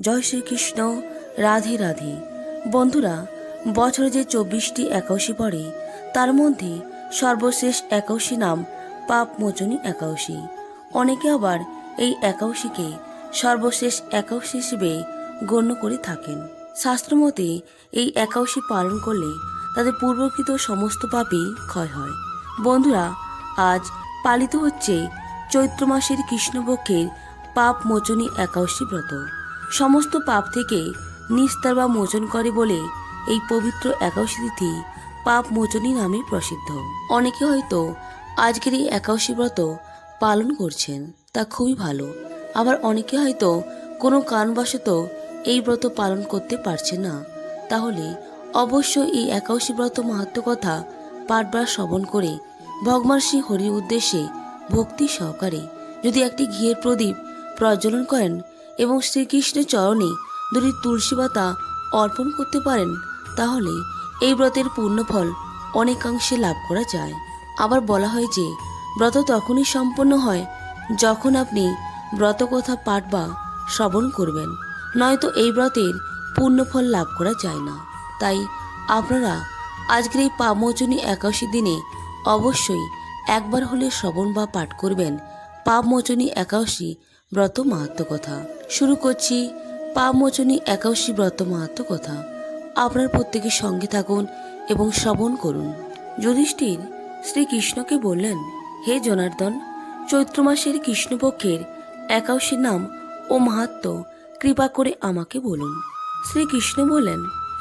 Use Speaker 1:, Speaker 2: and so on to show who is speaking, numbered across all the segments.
Speaker 1: জয় শ্রীকৃষ্ণ, রাধে রাধে। বন্ধুরা, বছরে যে চব্বিশটি একাদশী পড়ে, তার মধ্যে সর্বশেষ একাদশী নাম পাপ মোচনী একাদশী। অনেকে আবার এই একাদশীকে সর্বশেষ একাদশী হিসেবে গণ্য করে থাকেন। শাস্ত্রমতে এই একাদশী পালন করলে তাদের পূর্বকৃত সমস্ত পাপই ক্ষয় হয়। বন্ধুরা, আজ পালিত হচ্ছে চৈত্র মাসের কৃষ্ণপক্ষের পাপ মোচনী একাদশী ব্রত। সমস্ত পাপ থেকে নিস্তার বা মোচন করে বলে এই পবিত্র একাদশী তিথি পাপ মোচনী নামে প্রসিদ্ধ। অনেকে হয়তো আজকের এই একাদশী ব্রত পালন করছেন, তা খুবই ভালো। আবার অনেকে হয়তো কোনো কারণবশত এই ব্রত পালন করতে পারছে না। তাহলে অবশ্য এই একাদশী ব্রত মাহাত্ম কথা পাঠবার শ্রবণ করে ভগবান শ্রী হরির উদ্দেশ্যে ভক্তি সহকারে যদি একটি ঘিয়ের প্রদীপ প্রজ্বলন করেন এবং শ্রীকৃষ্ণের চরণে দুটি তুলসী পাতা অর্পণ করতে পারেন, তাহলে এই ব্রতের পূর্ণফল অনেকাংশে লাভ করা যায়। আবার বলা হয় যে, ব্রত তখনই সম্পন্ন হয় যখন আপনি ব্রতকথা পাঠ বা শ্রবণ করবেন, নয়তো এই ব্রতের পূর্ণফল লাভ করা যায় না। তাই আপনারা আজকের এই পাপমোচনী একাশি দিনে অবশ্যই একবার হলে শ্রবণ বা পাঠ করবেন পাপমোচনী একাদশী ব্রত মাহাত্ম কথা। শুরু করছি পাপমোচনী একাদশী ব্রত মাহাত্ম কথা। আপনার প্রত্যেকের সঙ্গে থাকুন এবং শ্রবণ করুন। যুধিষ্ঠির, শ্রীকৃষ্ণকে বললেন, হে জনার্দন, চৈত্র মাসের কৃষ্ণপক্ষের একাদশীর নাম ও মাহাত্ম কৃপা করে আমাকে বলুন। শ্রীকৃষ্ণ বললেন,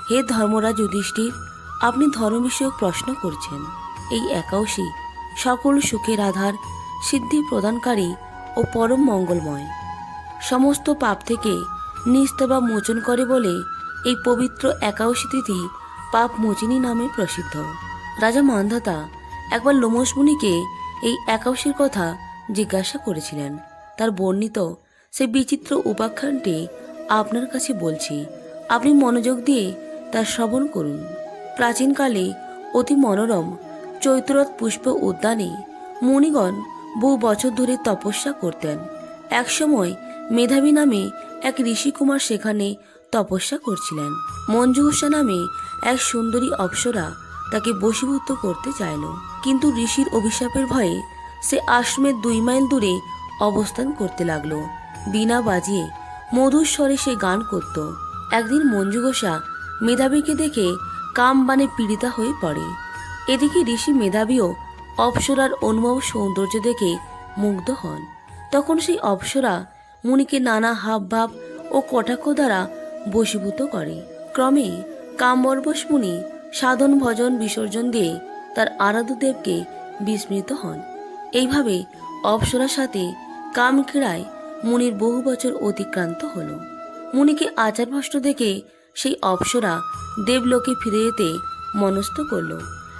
Speaker 1: হে ধর্মরাজ যুধিষ্ঠির, আপনি ধর্ম বিষয়ক প্রশ্ন করছেন। এই একাদশী সকল সুখের আধার, সিদ্ধি প্রদানকারী ও পরম মঙ্গলময়। সমস্ত পাপ থেকে নিস্তার বা মোচন করে বলে এই পবিত্র একাদশী তিথি পাপ মোচিনী নামে প্রসিদ্ধ। রাজা মান্ধাতা একবার লোমস মুনিকে এই একাদশীর কথা জিজ্ঞাসা করেছিলেন। তার বর্ণিত সে বিচিত্র উপাখ্যানটি আপনার কাছে বলছি, আপনি মনোযোগ দিয়ে তা শ্রবণ করুন। প্রাচীনকালে অতি মনোরম চৈত্ররথ পুষ্প উদ্যানে মুনিগণ বহু বছর ধরে তপস্যা করতেন। একসময় মেধাবী নামে এক ঋষিকুমার সেখানে তপস্যা করছিলেন। মঞ্জুহসা নামে এক সুন্দরী অপ্সরা তাকে বশীভূত করতে চাইল। কিন্তু ঋষির অভিশাপের ভয়ে সে আশ্রমের দুই মাইল দূরে অবস্থান করতে লাগল। বিনা বাজিয়ে মধুর স্বরে সে গান করত। একদিন মঞ্জু ঘোষা মেধাবীকে দেখে কাম বানে পীড়িতা হয়ে পড়ে। এদিকে ঋষি মেধাবীও অপ্সরার অনুভব সৌন্দর্য দেখে মুগ্ধ হন। তখন সেই অপ্সরা মুনিকে নানা হাব ভাব ও কটাক্ষ দ্বারা বশীভূত করে। ক্রমে কামবর্বশ মুনি সাধন ভজন বিসর্জন দিয়ে তার আরাধ্য দেবকে বিস্মৃত হন। এইভাবে অপ্সরার সাথে কাম ক্রীড়ায় মুনির বহু বছর অতিক্রান্ত হল। মুনিকে আচার ভষ্ট দেখে সেই অপ্সরা দেবলোকে ফিরে যেতে মনস্থ করল।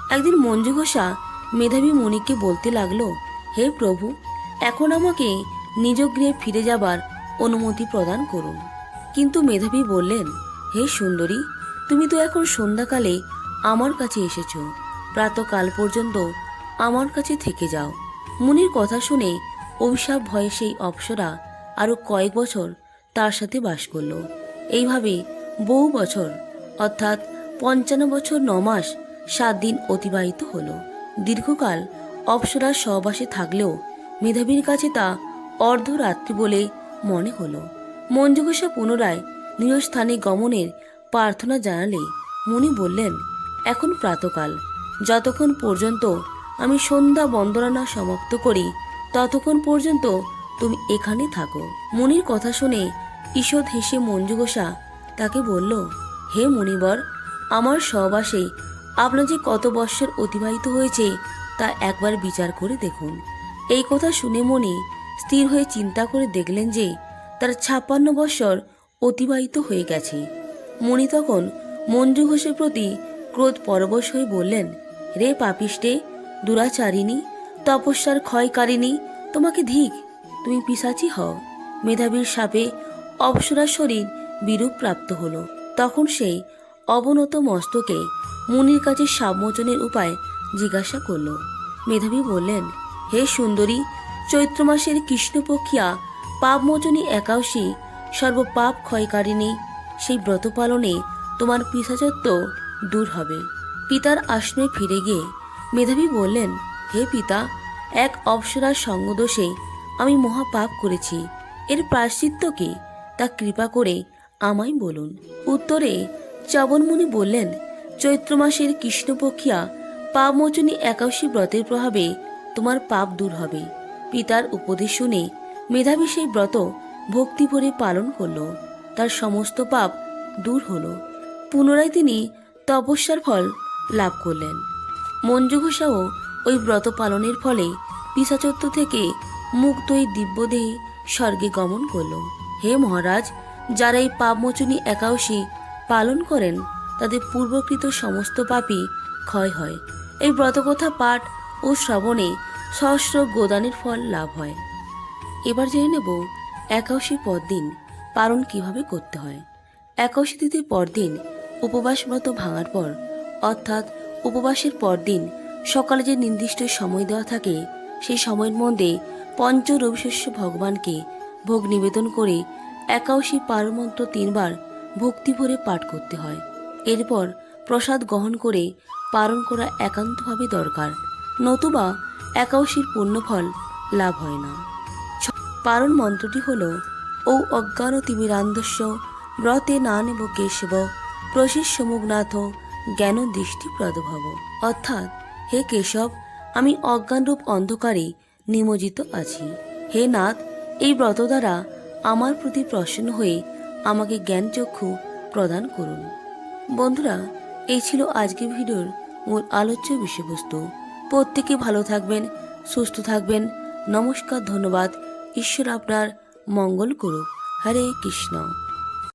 Speaker 1: একদিন মঞ্জু ঘোষা মেধাবী মুনিকে বলতে লাগল, হে প্রভু, এখন আমাকে নিজ গৃহে ফিরে যাবার অনুমতি প্রদান করুন। কিন্তু মেধাবী বললেন, হে সুন্দরী, তুমি তো এখন সন্ধ্যাকালে আমার কাছে এসেছ। প্রাতকাল পর্যন্ত আমার কাছে থেকে যাও। মুনির কথা শুনে অভিশাপ ভয়ে সেই অপ্সরা আরও কয়েক বছর তার সাথে বাস করল। এইভাবে বহু বছর, অর্থাৎ পঞ্চান্ন বছর ন মাস, সাত দিন অতিবাহিত হলো। দীর্ঘকাল অপ্সরার সহবাসে থাকলেও মেধাবীর কাছে তা অর্ধরাত্রি বলে মনে হলো। মঞ্জুঘোষা পুনরায় নিজস্থানে গমনের প্রার্থনা জানালে মুনি বললেন, এখন প্রাতকাল। যতক্ষণ পর্যন্ত আমি সন্ধ্যা বন্দনা সমাপ্ত করি, ততক্ষণ পর্যন্ত তুমি এখানে থাকো। মুনির কথা শুনে ঈষৎ হেসে মঞ্জু ঘোষা তাকে বলল, হে মুনিবর, আমার সহবাসে আপনার যে কত বৎসর অতিবাহিত হয়েছে তা একবার বিচার করে দেখুন। এই কথা শুনে মনি স্থির হয়ে চিন্তা করে দেখলেন যে তার ছাপ্পান্ন বৎসর অতিবাহিত হয়ে গেছে। মণি তখন মঞ্জু ঘোষের প্রতি ক্রোধ পরবশ হয়ে বললেন, রে পাপিষ্টে, দুরাচারিণী, তপস্যার ক্ষয়কারিণী, তোমাকে ধিক, তুমি পিসাচি হও। মেধাবীর সাপে অপসরার শরীর বিরূপ প্রাপ্ত হল। তখন সেই অবনত মস্তকে মুনির কাছে সাবমোচনের উপায় জিজ্ঞাসা করল। মেধাবী বললেন, হে সুন্দরী চৈত্র মাসের কৃষ্ণপক্ষিয়া পাপমোচনী একাদশী সর্বপাপ ক্ষয়কারিণী। সেই ব্রত পালনে তোমার পিসাচত্ব দূর হবে। পিতার আশ্রমে ফিরে গিয়ে মেধাবী বললেন, হে পিতা, এক অপসরার সঙ্গদোষে আমি মহা পাপ করেছি। এর প্রায়শ্চিত্ত কি? তা কৃপা করে আমায় বলুন। উত্তরে চবনমুনি বললেন, চৈত্র মাসের কৃষ্ণপক্ষিয়া পাপমোচনী একাদশী ব্রতের প্রভাবে তোমার পাপ দূর হবে। পিতার উপদেশ শুনে মেধাবী সেই ব্রত ভক্তি ভরে পালন করল। তার সমস্ত পাপ দূর হল। পুনরায় তিনি তপস্যার ফল লাভ করলেন। মঞ্জু ঘোষাও ওই ব্রত পালনের ফলে পিসাচত্ব থেকে মুক্ত এই দিব্যদেহে স্বর্গে গমন করল। হে মহারাজ, যারা এই পাপমোচনী একাউশী পালন করেন, তাদের পূর্বকৃত সমস্ত পাপই ক্ষয় হয়। এই ব্রতকথা পাঠ ও শ্রবণে সহস্র গোদানের ফল লাভ হয়। এবার জেনে নেব একাদশী পরদিন পালন কীভাবে করতে হয়। একাদশী তিথির পরদিন উপবাস ব্রত ভাঙার পর, অর্থাৎ উপবাসের পরদিন সকালে যে নির্দিষ্ট সময় দেওয়া থাকে, সেই সময়ের মধ্যে পঞ্চ রবিশস্য ভগবানকে ভোগ নিবেদন করে একাদশী পারণ মন্ত্র তিনবার ভক্তি ভরে পাঠ করতে হয়। এরপর প্রসাদ গ্রহণ করে পালন করা একান্তভাবে দরকার। নতুবা একাদশীর পুণ্যফল লাভ হয় না। পারণ মন্ত্রটি হল ও অজ্ঞান তিমিরান্ধস্য ব্রতে না নেব কেশব প্রশিষ্য মুগনাথ জ্ঞান দৃষ্টি প্রদভব অর্থাৎ, হে কেশব, আমি অজ্ঞানরূপ অন্ধকারে নিমজ্জিত আছি। হে নাথ, এই ব্রত দ্বারা আমার প্রতি প্রসন্ন হয়ে আমাকে জ্ঞানচক্ষু প্রদান করুন। বন্ধুরা, এই ছিল আজকের ভিডিওর মূল আলোচ্য বিষয়বস্তু। প্রত্যেকে ভালো থাকবেন সুস্থ থাকবেন। নমস্কার ধন্যবাদ। ঈশ্বর আপনার মঙ্গল করুক। হরে কৃষ্ণ।